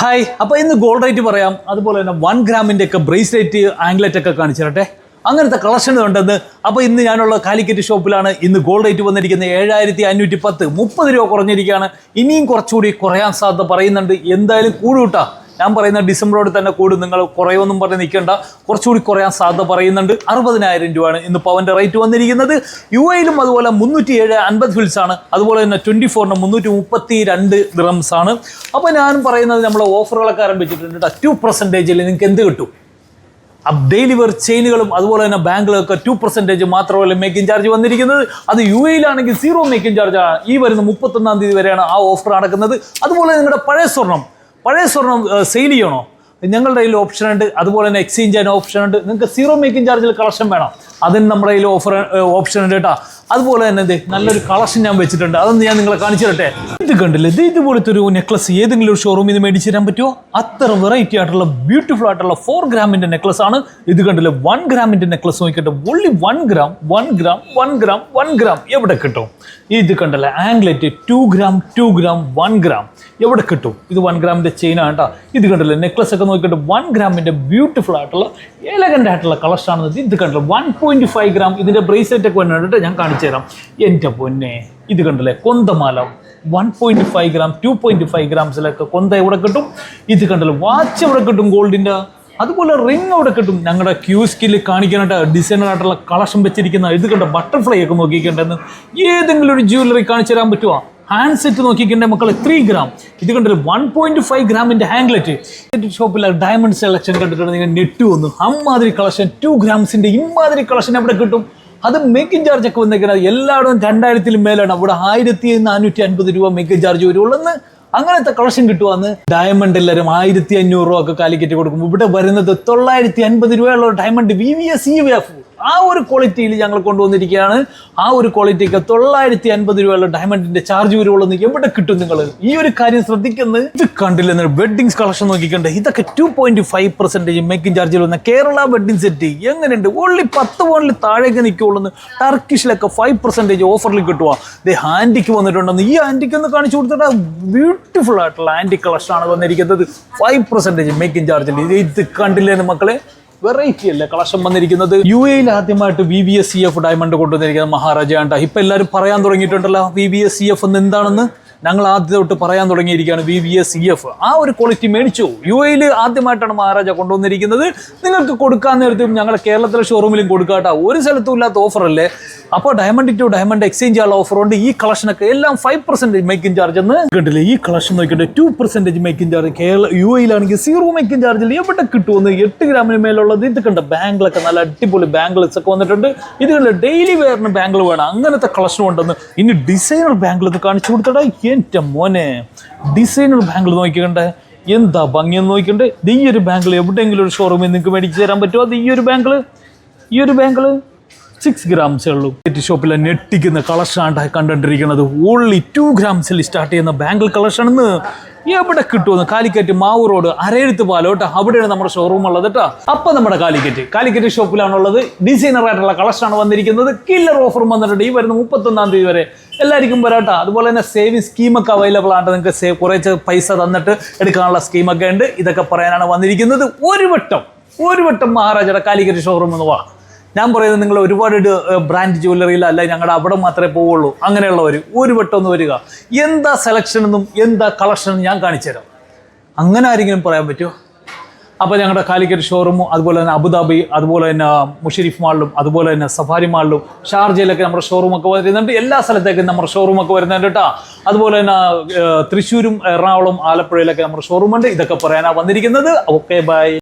Hi അപ്പോൾ ഇന്ന് gold rate പറയാം. അതുപോലെ തന്നെ വൺ ഗ്രാമിന്റെ ഒക്കെ ബ്രേസ്ലെറ്റ് ആംഗ്ലറ്റ് ഒക്കെ കാണിച്ചു തരട്ടെ. അങ്ങനത്തെ കളക്ഷൻ ഉണ്ടെന്ന്. അപ്പോൾ ഇന്ന് ഞാനുള്ള കാലിക്കറ്റ് ഷോപ്പിലാണ് ഇന്ന് ഗോൾഡ് റേറ്റ് വന്നിരിക്കുന്നത് ഏഴായിരത്തി അഞ്ഞൂറ്റി പത്ത് മുപ്പത് രൂപ കുറഞ്ഞിരിക്കുകയാണ്. ഇനിയും കുറച്ചുകൂടി കുറയാൻ സാധ്യത പറയുന്നുണ്ട്. എന്തായാലും കൂടുകൂട്ടാ ഞാൻ പറയുന്ന ഡിസംബറോട് തന്നെ കൂടും നിങ്ങൾ കുറയുമെന്നും പറഞ്ഞ് നിൽക്കേണ്ട. കുറച്ചുകൂടി കുറയാൻ സാധ്യത പറയുന്നുണ്ട്. അറുപതിനായിരം രൂപയാണ് ഇന്ന് പവന്റെ റേറ്റ് വന്നിരിക്കുന്നത്. യു എയിലും അതുപോലെ മുന്നൂറ്റി ഏഴ് അൻപത് ഫിൽസ് ആണ്. അതുപോലെ തന്നെ ട്വന്റി ഫോറിന് മുന്നൂറ്റി മുപ്പത്തി രണ്ട് ഡ്രംസ് ആണ്. അപ്പോൾ ഞാൻ പറയുന്നത് നമ്മൾ ഓഫറുകളൊക്കെ ആരംഭിച്ചിട്ടുണ്ട് ടു പെർസെന്റേജിൽ നിങ്ങൾക്ക് എന്ത് കിട്ടും? ഡെയിലി വെയർ ചെയിനുകളും അതുപോലെ തന്നെ ബാങ്കുകളൊക്കെ ടു പെർസെന്റേജ് മാത്രമല്ല മേക്കിംഗ് ചാർജ് വന്നിരിക്കുന്നത്. അത് യു എയിലാണെങ്കിൽ സീറോ മേക്കിംഗ് ചാർജ് ആണ്. ഈ വരുന്ന മുപ്പത്തൊന്നാം തീയതി വരെയാണ് ആ ഓഫർ നടക്കുന്നത്. അതുപോലെ നിങ്ങളുടെ പഴയ സ്വർണം. പഴയ സ്വർണം സെയിൽ ചെയ്യണോ? ഞങ്ങളുടെ കയ്യിൽ ഓപ്ഷൻ ഉണ്ട്. അതുപോലെ തന്നെ എക്സ്ചേഞ്ച് ചെയ്യാൻ ഓപ്ഷൻ ഉണ്ട്. നിങ്ങൾക്ക് സീറോ മേക്കിംഗ് ചാർജിൽ കളക്ഷൻ വേണം. അതിന് നമ്മുടെ കയ്യിൽ ഓഫർ ഓപ്ഷൻ ഉണ്ട് കേട്ടോ. അതുപോലെ തന്നെ എന്ത്? നല്ലൊരു കളക്ഷൻ ഞാൻ വെച്ചിട്ടുണ്ട്. അതൊന്ന് ഞാൻ നിങ്ങളെ കാണിച്ചു തരട്ടെ. ഇത് കണ്ടില്ലേ? ഇത് ഇതുപോലത്തെ ഒരു നെക്ലസ് ഏതെങ്കിലും ഒരു ഷോറൂമിൽ നിന്ന് മേടിച്ച് തരാൻ പറ്റുമോ അത്ര വെറൈറ്റി ആയിട്ടുള്ള ബ്യൂട്ടിഫുൾ ആയിട്ടുള്ള ഫോർ ഗ്രാമിന്റെ നെക്ലസ് ആണ്. ഇത് കണ്ടില്ലേ? വൺ ഗ്രാമിന്റെ നെക്ലസ് നോക്കിയിട്ട് only one gram one gram one gram one gram എവിടെ കിട്ടും? ഇത് കണ്ടല്ലേ? Anklet two gram two gram one gram എവിടെ കിട്ടും? ഇത് വൺ ഗ്രാമിന്റെ ചെയിൻ ആണ് കേട്ടോ ഇത് കണ്ടില്ലേ? നെക്ലസ് ഒക്കെ നോക്കിയിട്ട് വൺ ഗ്രാമിന്റെ ബ്യൂട്ടിഫുൾ ആയിട്ടുള്ള എലഗന്റ് ആയിട്ടുള്ള കളക്ഷൻ ആണ് ഇത്. കണ്ടില്ല? വൺ പോയിന്റ് ഫൈവ് ഗ്രാം ഇതിന്റെ ബ്രേസ്ലെറ്റ് ഒക്കെ വന്നിട്ട് ഞാൻ കാണിച്ചു തരാം. എന്റെ പൊന്നെ. ഇത് കണ്ടില്ലേ? കൊന്തമാല. One point five gram two point five ഗ്രാംസിലൊക്കെ കൊന്ത എവിടെ കിട്ടും? ഇത് കണ്ടല്ലോ. വാച്ച് എവിടെ കിട്ടും ഗോൾഡിന്റെ അതുപോലെ റിംഗ് അവിടെ കിട്ടും? ഞങ്ങളുടെ ക്യൂ സ്കില്ല് കാണിക്കാനായിട്ട് ഡിസൈനറായിട്ടുള്ള കളക്ഷൻ വെച്ചിരിക്കുന്ന ഇത് കണ്ട? ബട്ടർഫ്ലൈ ഒക്കെ നോക്കിക്കേണ്ടെന്ന്. ഏതെങ്കിലും ഒരു ജ്വല്ലറി കാണിച്ചു തരാൻ പറ്റുമോ ഹാൻഡ് സെറ്റ് നോക്കിക്കണ്ടേ മക്കളെ? ത്രീ ഗ്രാം ഇത് കണ്ടില്ല വൺ പോയിന്റ് ഫൈവ് ഗ്രാമിന്റെ ഹാൻഡ്ലെറ്റ് ഷോപ്പിലെ ഡയമണ്ട് സെലക്ഷൻ കണ്ടിട്ടുണ്ടെങ്കിൽ നെറ്റ് വന്നു. അമ്മാതിരി കളക്ഷൻ ടു ഗ്രാംസിന്റെ ഇമ്മാതിരി കളക്ഷൻ എവിടെ കിട്ടും? അത് മേക്കിംഗ് ചാർജ് ഒക്കെ വന്നേക്കുന്നത് എല്ലായിടവും രണ്ടായിരത്തിലും മേലാണ്. അവിടെ ആയിരത്തി നാനൂറ്റി അൻപത് രൂപ മേക്കിംഗ് ചാർജ് വരുള്ളൂ. അങ്ങനത്തെ കളക്ഷൻ കിട്ടുവാന്ന് ഡയമണ്ട് എല്ലാവരും ആയിരത്തി അഞ്ഞൂറ് രൂപ ഒക്കെ കാലിക്കറ്റ് കൊടുക്കും ഇവിടെ വരുന്നത് തൊള്ളായിരത്തി അൻപത് രൂപയുള്ള diamond V V S E F ആ ഒരു ക്വാളിറ്റിയിൽ ഞങ്ങൾ കൊണ്ടുവന്നിരിക്കുകയാണ്. ആ ഒരു ക്വാളിറ്റിക്ക് തൊള്ളായിരത്തി അൻപത് രൂപയുള്ള ഡയമണ്ടിന്റെ ചാർജ് വരുവുള്ളൂ എവിടെ കിട്ടും നിങ്ങൾ ഈ ഒരു കാര്യം ശ്രദ്ധിക്കുന്നത് ഇത് കണ്ടില്ല വെഡ്ഡിങ്സ് കളക്ഷൻ നോക്കിക്കണ്ടേ? ഇതൊക്കെ two point five percentage making ചാർജിൽ വന്ന കേരള വെഡിങ് സെറ്റ് എങ്ങനെയുണ്ട്? ഓൺലി പത്ത് പോണിൽ താഴേക്ക് നിൽക്കുള്ളൂ ടർക്കിഷിലൊക്കെ ഫൈവ് പെർസെന്റേജ് ഓഫറിൽ കിട്ടുക ദേ ഹാൻഡിക്ക് വന്നിട്ടുണ്ടെന്ന്. ഈ ഹാൻഡിക്ക് ഒന്ന് കാണിച്ചു കൊടുത്തിട്ട് ബ്യൂട്ടിഫുൾ ആയിട്ടുള്ള ആന്റി കളക്ഷൻ ആണ് വന്നിരിക്കുന്നത്. ഫൈവ് പെർസെന്റേജ് മേക്കിംഗ് ചാർജിൽ ഇത് ഇത് കണ്ടില്ലേ മക്കളെ? വെറൈറ്റി അല്ലേ? കളക്ഷൻ വന്നിരിക്കുന്നത്. യു എയിൽ ആദ്യമായിട്ട് V B S C F diamond കൊണ്ടുവന്നിരിക്കുന്നത് ആണ്ട ഇപ്പൊ എല്ലാവരും പറയാൻ തുടങ്ങിയിട്ടുണ്ടല്ലോ V B S C F എന്ന് എന്താണെന്ന്? ഞങ്ങൾ ആദ്യം തൊട്ട് പറയാൻ തുടങ്ങിയിരിക്കുകയാണ് V V S C F ആ ഒരു ക്വാളിറ്റി മേടിച്ചു. യു എയിൽ ആദ്യമായിട്ടാണ് മഹാരാജ കൊണ്ടുവന്നിരിക്കുന്നത്. നിങ്ങൾക്ക് കൊടുക്കാൻ നേരത്തും ഞങ്ങളുടെ കേരളത്തിലെ ഷോറൂമിലും കൊടുക്കാട്ടോ ഒരു സ്ഥലത്തും ഇല്ലാത്ത ഓഫർ അല്ലേ? അപ്പോൾ ഡയമണ്ട് ടു ഡയമണ്ട് എക്സ്ചേഞ്ച് ആയുള്ള ഓഫർ ഉണ്ട്. ഈ കളക്ഷനൊക്കെ എല്ലാം ഫൈവ് പെർസെന്റേജ് മേക്കിംഗ് ചാർജ് എന്ന് കണ്ടില്ലേ? ഈ കളക്ഷൻ നോക്കിയിട്ട് two percentage making charge Kerala U എയിലാണെങ്കിൽ zero making ചാർജിൽ എവിടെ കിട്ടുമെന്ന് എട്ട് ഗ്രാമിന് മേലുള്ള ഇത് കണ്ട ബാങ്കിലൊക്കെ നല്ല അടിപൊളി ബാങ്കിൾസ് ഒക്കെ വന്നിട്ടുണ്ട്. ഇത് കണ്ട് ഡെയിലി വെയറിന് ബാങ്കിൾ വേണം. അങ്ങനത്തെ കളക്ഷൻ ഉണ്ടെന്ന് ഇനി ഡിസൈനർ ബാങ്കിൾ കാണിച്ചു കൊടുത്തടാ. എന്റെ മോനെ ഡിസൈനർ ബാംഗിൾ നോക്കിക്കണ്ടേ. എന്താ ഭംഗിയെന്ന് നോക്കിക്കണ്ടേ? ഇത് ഈ ഒരു ബാങ്കിൽ എവിടെയെങ്കിലും ഒരു ഷോറൂമിൽ നിങ്ങൾക്ക് മേടിച്ച് തരാൻ പറ്റുമോ അത് ഈ ഒരു ബാംഗിൾ ഈ ഒരു ബാംഗിൾ സിക്സ് ഗ്രാംസേ ഉള്ളൂ. നെറ്റ് ഷോപ്പിലെ ഞെട്ടിക്കുന്ന കളക്ഷനാണ് കണ്ടിരിക്കുന്നത് ഓൺലി ടു ഗ്രാംസിൽ സ്റ്റാർട്ട് ചെയ്യുന്ന ബാങ്കിൾ കളക്ഷൻ എന്ന് എവിടെ കിട്ടുമെന്ന് കാലിക്കറ്റ് മാവൂർ റോഡ് അരയെഴുത്ത് പാലോട്ട്. അവിടെയാണ് നമ്മുടെ ഷോറൂം ഉള്ളത് കേട്ടോ. അപ്പം നമ്മുടെ കാലിക്കറ്റ്. കാലിക്കറ്റ് ഷോപ്പിലാണുള്ളത് ഡിസൈനർ ആയിട്ടുള്ള കളക്ഷനാണ് വന്നിരിക്കുന്നത്. കില്ലർ ഓഫറും വന്നിട്ടുണ്ട്. ഈ വരുന്ന മുപ്പത്തൊന്നാം തീയതി വരെ എല്ലാവർക്കും വരാട്ടോ അതുപോലെ തന്നെ സേവിങ് സ്കീമൊക്കെ അവൈലബിൾ ആണ് നിങ്ങൾക്ക് സേവ് കുറച്ച് പൈസ തന്നിട്ട് എടുക്കാനുള്ള സ്കീമൊക്കെ ഉണ്ട്. ഇതൊക്കെ പറയാനാണ് വന്നിരിക്കുന്നത്. ഒരു വട്ടം ഒരു വട്ടം മഹാരാജയുടെ കാലിക്കറ്റ് ഷോറൂം എന്ന് വാ. ഞാൻ പറയുന്നത് നിങ്ങൾ ഒരുപാട് ബ്രാൻഡ് ജ്വല്ലറിയിൽ അല്ല ഞങ്ങളുടെ അവിടെ മാത്രമേ പോവുള്ളൂ. അങ്ങനെയുള്ളവർ ഒരു വട്ടം ഒന്ന് വരിക. എന്താ സെലക്ഷൻ എന്നും എന്താ കളക്ഷൻ ഞാൻ കാണിച്ചു തരാം അങ്ങനെ ആരെങ്കിലും പറയാൻ പറ്റുമോ അപ്പോൾ ഞങ്ങളുടെ കാലിക്കറ്റ് ഷോറൂമും അതുപോലെ തന്നെ അബുദാബി അതുപോലെ തന്നെ മുഷരിഫ് മാളിലും അതുപോലെ തന്നെ സഫാരി മാളിലും ഷാർജയിലൊക്കെ നമ്മുടെ ഷോറൂമൊക്കെ വരുന്നുണ്ട്. എല്ലാ സ്ഥലത്തേക്കും നമ്മുടെ ഷോറൂമൊക്കെ വരുന്നുണ്ട് കേട്ടോ അതുപോലെ തന്നെ തൃശ്ശൂരും എറണാകുളം ആലപ്പുഴയിലൊക്കെ നമ്മുടെ ഷോറൂമുണ്ട് ഇതൊക്കെ പറയാനാണ് വന്നിരിക്കുന്നത്. Okay bye